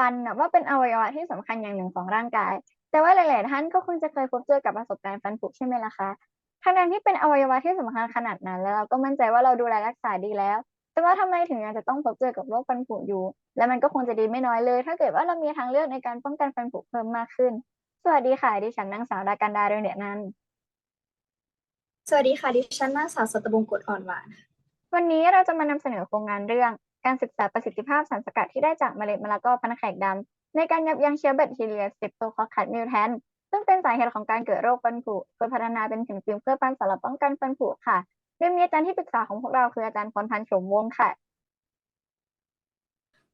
ฟันนับว่าเป็นอวัยวะที่สำคัญอย่างหนึ่งของร่างกาย แต่ว่าหลาย ๆ ท่านก็คงจะเคยพบเจอกับประสบการณ์ฟันผุใช่ไหมล่ะคะทั้งๆที่เป็นอวัยวะที่สำคัญขนาดนั้น แล้วเราก็มั่นใจว่าเราดูแลรักษาดีแล้ว แต่ว่าทำไมถึงยังจะต้องพบเจอกับโรคฟันผุอยู่ และมันก็คงจะดีไม่น้อยเลย ถ้าเกิดว่าเรามีทางเลือกในการป้องกันฟันผุเพิ่มมากขึ้น สวัสดีค่ะดิฉันนางสาวดากันดาเรืองเดชนันท์สวัสดีค่ะดิฉันนางสาวสตบงกฎอ่อนหวาน วันนี้เราจะมานำเสนอโครงงานเรื่อง การศึกษาประสิทธิภาพสารสกัดที่ได้จากเมล็ดมะละกอพันธุ์แขกดำในการยับยั้งเชื้อแบคทีเรียสเตปโตคอคัสมิวแทนซึ่งเป็นสาเหตุของการเกิดโรคฟันผุโดยพัฒนาเป็นแผ่นฟิล์มเคลือบฟันสำหรับป้องกันฟันผุค่ะโดยมีอาจารย์ที่ปรึกษาของพวกเราคืออาจารย์พรพันธ์โฉมวงศ์ค่ะ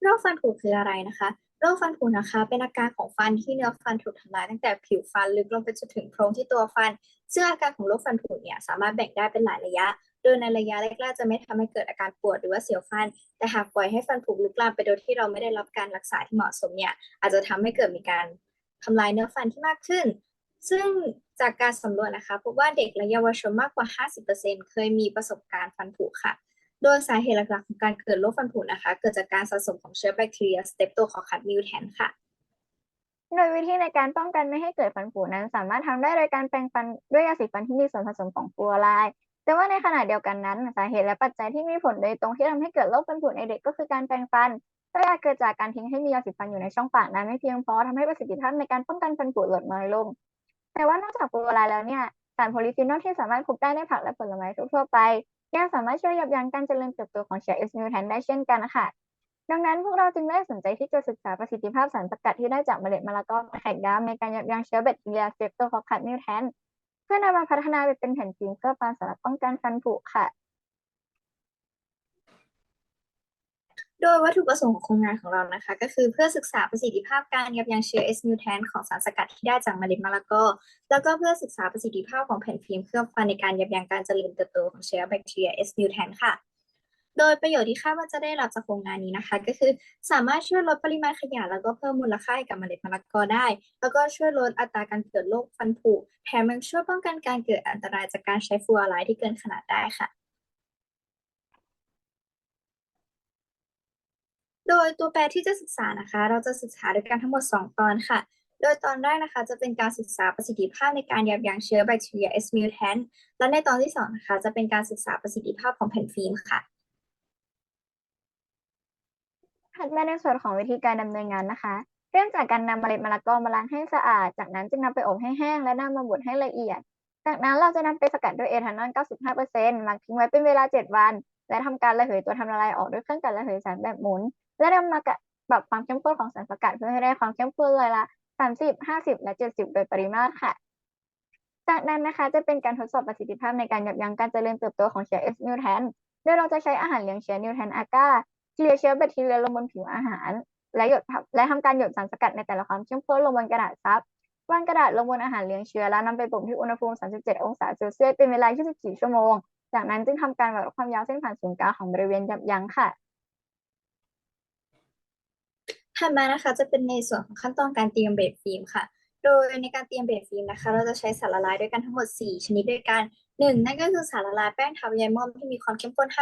โรคฟันผุคืออะไรนะคะ โรคฟันผุนะคะ เป็นอาการของฟันที่เนื้อฟันถูกทำลายตั้งแต่ผิวฟันลึกลงไปจนถึงโพรงที่ตัวฟัน ซึ่งอาการของโรคฟันผุเนี่ยสามารถแบ่งได้เป็นหลายระยะ โดยในระยะแรกๆจะไม่ทำให้เกิดอาการปวดหรือว่าเสียวฟัน แต่หากปล่อยให้ฟันผุลุกลามไปโดยที่เราไม่ได้รับการรักษาที่เหมาะสมเนี่ยอาจจะทำให้เกิดมีการทำลายเนื้อฟันที่มากขึ้น ซึ่งจากการสำรวจนะคะพบว่าเด็กและเยาวชนมากกว่า 50%เคยมีประสบการณ์ฟันผุค่ะ โดยสาเหตุหลักๆของการเกิดโรคฟันผุนะคะ เกิดจากการสะสมของเชื้อแบคทีเรียสเตปโตคอคัสมิวแทนค่ะโดยวิธีในการป้องกันไม่ให้เกิดฟันผุนั้น สามารถทำได้โดยการแปรงฟันด้วยยาสีฟันที่มีส่วนผสมของฟลูออไรด์ แต่ว่าในขณะเดียวกันนั้นสาเหตุและปัจจัยที่มีผลโดยตรงที่ทำให้เกิดโรคฟันผุในเด็กก็คือการแปรงฟันก็อาจเกิดจากการทิ้งให้มียาสีฟันอยู่ในช่องปากนั้นไม่เพียงพอทำให้ประสิทธิภาพในการป้องกันฟันผุลดน้อยลง แต่ว่านอกจากฟลูออไรด์แล้วเนี่ยสารโพลีฟีนอลที่สามารถพบได้ในผักและผลไม้ทั่วไปยังสามารถช่วยยับยั้งการเจริญเติบโตของเชื้อเอสมิวแทนได้เช่นกันนะคะดังนั้นพวกเราจึงได้สนใจที่จะศึกษาประสิทธิภาพสารสกัดที่ได้จากเมล็ดมะละกอแขกดำในการยับยั้งเชื้อแบคทีเรียสเตปโตคอคคัสมิวแทน เพื่อนำมาพัฒนาไปเป็นแผ่นฟิล์เพื่อปานสำหรับป้องกันฟันผุค่ะ โดยวัตถุประสงค์ของโครงงานของเรานะคะ ก็คือเพื่อศึกษาประสิทธิภาพการยับยั้งเชื้อ S mutant ของสารสกัดที่ได้จากเมล็ดมะละกอแล้วก็เพื่อศึกษาประสิทธิภาพของแผ่นฟิล์มเคลือบฟันในการยับยั้งการเจริญเติบโตของเชื้อแบคทีเรีย S mutant ค่ะ โดยประโยชน์ที่คาดว่าจะได้รับจากโครงงานนี้นะคะ ก็คือสามารถช่วยลดปริมาณขยะแล้วก็เพิ่มมูลค่าให้กับเมล็ดมะละกอได้ แล้วก็ช่วยลดอัตราการเกิดโรคฟันผุแถมยังช่วยป้องกันการเกิดอันตรายจากการใช้ฟลูออไรด์ที่เกินขนาดได้ค่ะโดยตัวแปรที่จะศึกษานะคะ เราจะศึกษาด้วยกันทั้งหมด 2 ตอนค่ะ โดยตอนแรกนะคะ จะเป็นการศึกษาประสิทธิภาพในการยับยั้งเชื้อแบคทีเรีย S mutant และในตอนที่2นะคะจะเป็นการศึกษาประสิทธิภาพของแผ่นฟิล์มค่ะ ถัดมาในส่วนของวิธีการดำเนินงานนะคะ เริ่มจากการนำเมล็ดมะละกอมาล้างให้สะอาด จากนั้นจึงนำไปอบให้แห้งและนำมาบดให้ละเอียด จากนั้นเราจะนำไปสกัดด้วยเอทานอล 95%หมักทิ้งไว้เป็นเวลา 7 วัน และทำการระเหยตัวทำละลายออกด้วยเครื่องกลั่นระเหยสารแบบหมุน และนำมากะปรับความเข้มข้นของสารสกัดเพื่อให้ได้ความเข้มข้นเลยละ 30 50 และ 70 โดยปริมาตรค่ะ จากนั้นนะคะจะเป็นการทดสอบประสิทธิภาพในการยับยั้งการเจริญเติบโตของเชื้อ S mutant โดยเราจะใช้อาหารเลี้ยงเชื้อนิวแทนอาก้า เกลี่ยเชื้อแบคทีเรียลงบนผิวอาหาร และหยดและทำการหยดสารสกัดในแต่ละความเข้มข้นลงบนกระดาษซับวางกระดาษลงบนอาหารเลี้ยงเชื้อแล้วนำไปบ่มที่อุณหภูมิ 37 องศาเซลเซียสเป็นเวลา 24 ชั่วโมง จากนั้นจึงทำการวัดความยาวเส้นผ่านศูนย์กลางของบริเวณยับยั้งค่ะถัดมานะคะจะเป็นในส่วนของขั้นตอนการเตรียมเบสฟิล์มค่ะ โดยในการเตรียมเบสฟิล์มนะคะ เราจะใช้สารละลายด้วยกันทั้งหมด 4 ชนิดด้วยกัน 1. นั่นก็คือสารละลายแป้งทาวิยมอมที่มีความเข้มข้น 5%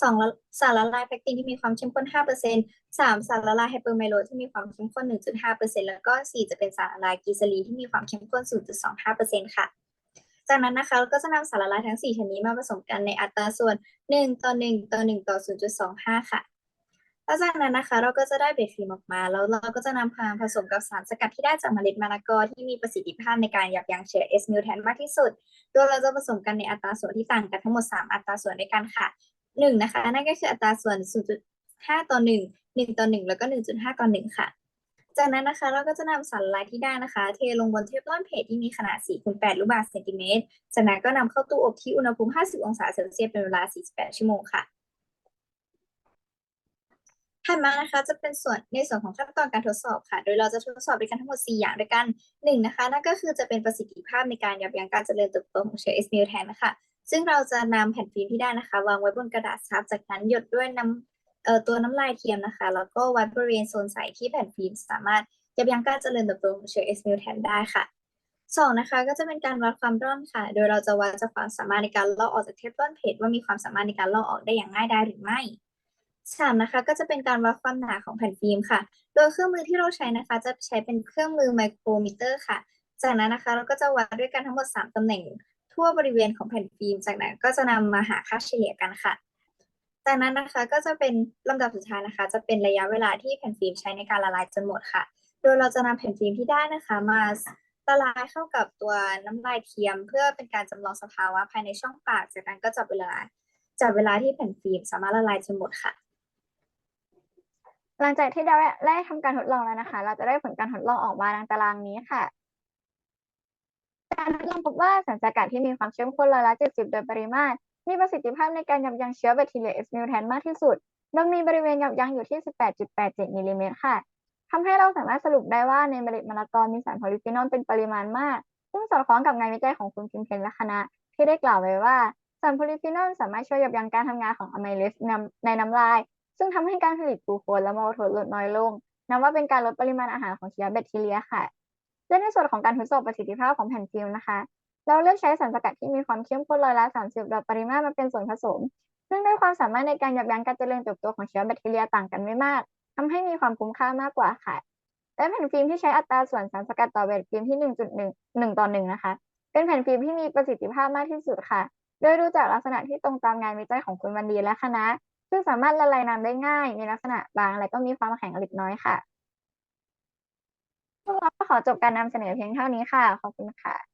2. สารละลายแพคตินที่มีความเข้มข้น 5% 3. สารละลายไฮเปอร์ไมโลที่มีความเข้มข้น 1.5%แล้วก็ 4 จะเป็นสารละลายกีซาลีที่มีความเข้มข้น 0.25%ค่ะจากนั้นนะคะเราก็จะนำสารละลายทั้ง 4 ชนิดมาผสมกันในอัตราส่วน 1 ต่อ 1 ต่อ 1 ต่อ 0.25 ค่ะ แล้วจากนั้นนะคะ เราก็จะได้เบสฟิล์มออกมา แล้วเราก็จะนำพาผสมกับสารสกัดที่ได้จากเมล็ดมะละกอที่มีประสิทธิภาพในการยับยั้งเชื้อ S mutant มากที่สุด โดยเราจะผสมกันในอัตราส่วนที่ต่างกันทั้งหมด 3 อัตราส่วนด้วยกันค่ะ1นะคะนั่นก็คืออัตราส่วน 0.5 ต่อ 1 1 ต่อ 1 แล้วก็ 1.5 ต่อ 1 ค่ะ จากนั้นนะคะเราก็จะนำสารละลายที่ได้นะคะ เทลงบนเทฟลอนเพจที่มีขนาด4คูณ8ลูกบาศก์เซนติเมตร จากนั้นก็นำเข้าตู้อบที่อุณหภูมิ 50 องศาเซลเซียสเป็นเวลา 48 ชั่วโมงค่ะ ถัดมานะคะจะเป็นส่วนในส่วนของขั้นตอนการทดสอบค่ะ โดยเราจะทดสอบด้วยกันทั้งหมด 4 อย่างด้วยกัน1นะคะนั่นก็คือจะเป็นประสิทธิภาพในการยับยั้งการเจริญเติบโตของเชื้อ S mutant นะคะ ซึ่งเราจะนำแผ่นฟิล์มที่ได้นะคะวางไว้บนกระดาษซับจากนั้นหยดด้วยน้ำเอ่อตัวน้ำลายเทียมนะคะ แล้วก็วัดบริเวณโซนใสที่แผ่นฟิล์มสามารถยับยั้งการเจริญเติบโตของเชื้อ S mutant ได้ค่ะสองนะคะก็จะเป็นการวัดความร่อนค่ะ โดยเราจะวัดจากความสามารถในการลอกออกจากเทฟลอนเพจว่ามีความสามารถในการลอกออกได้อย่างง่ายได้หรือไม่ สามนะคะก็จะเป็นการวัดความหนาของแผ่นฟิล์มค่ะ โดยเครื่องมือที่เราใช้นะคะ จะใช้เป็นเครื่องมือไมโครมิเตอร์ค่ะ จากนั้นนะคะเราก็จะวัดด้วยกันทั้งหมด 3ตำแหน่ง ทั่วบริเวณของแผ่นฟิล์ม จากนั้นก็จะนำมาหาค่าเฉลี่ยกันค่ะ จากนั้นนะคะก็จะเป็นลำดับสุดท้ายนะคะ จะเป็นระยะเวลาที่แผ่นฟิล์มใช้ในการละลายจนหมดค่ะ โดยเราจะนำแผ่นฟิล์มที่ได้นะคะ มาละลายเข้ากับตัวน้ำลายเทียม เพื่อเป็นการจำลองสภาวะภายในช่องปาก จากนั้นก็จับเวลาจับเวลาที่แผ่นฟิล์มสามารถละลายจนหมดค่ะ หลังจากที่เราได้ทำการทดลองแล้วนะคะ เราจะได้ผลการทดลองออกมาดังตารางนี้ค่ะการทดลองพบว่าสารสกัดที่มีความเข้มข้นร้อยละ70 โดยปริมาตร มีประสิทธิภาพในการยับยั้งเชื้อแบคทีเรีย S. mutant มากที่สุด โดยมีบริเวณยับยั้งอยู่ที่ 18.87 มิลลิเมตรค่ะ ทำให้เราสามารถสรุปได้ว่าในเมล็ดมะละกอมีสารโพลิฟีนอลเป็นปริมาณมาก ซึ่งสอดคล้องกับงานวิจัยของคุณพิมเพนและคณะ ที่ได้กล่าวไว้ว่าสารโพลิฟีนอลสามารถช่วยยับยั้งการทำงานของอะไมเลสในน้ำลาย ซึ่งทำให้การผลิตกลูโคสและมโลโทนลดน้อยลงนับว่าเป็นการลดปริมาณอาหารของเชื้อแบคทีเรียค่ะและในส่วนของการทดสอบประสิทธิภาพของแผ่นฟิล์มนะคะ เราเลือกใช้สารสกัดที่มีความเข้มข้นร้อยละ30โดยปริมาตรมาเป็นส่วนผสม ซึ่งด้วยความสามารถในการยับยั้งการเจริญเติบโตของเชื้อแบคทีเรียต่างกันไม่มากทำให้มีความคุ้มค่ามากกว่าค่ะและแผ่นฟิล์มที่ใช้อัตราส่วนสารสกัดต่อแบบฟิล์มที่ 1.1 1ต่อ1นะคะ เป็นแผ่นฟิล์มที่มีประสิทธิภาพมากที่สุดค่ะ โดยดูจากลักษณะที่ตรงตามงานวิจัยของคุณวันดีและคณะ ซึ่งสามารถละลายน้ำได้ง่าย มีลักษณะบางและก็มีความแข็งเล็กน้อยค่ะพวกเราก็ขอจบการนำเสนอเพียงเท่านี้ค่ะ ขอบคุณค่ะ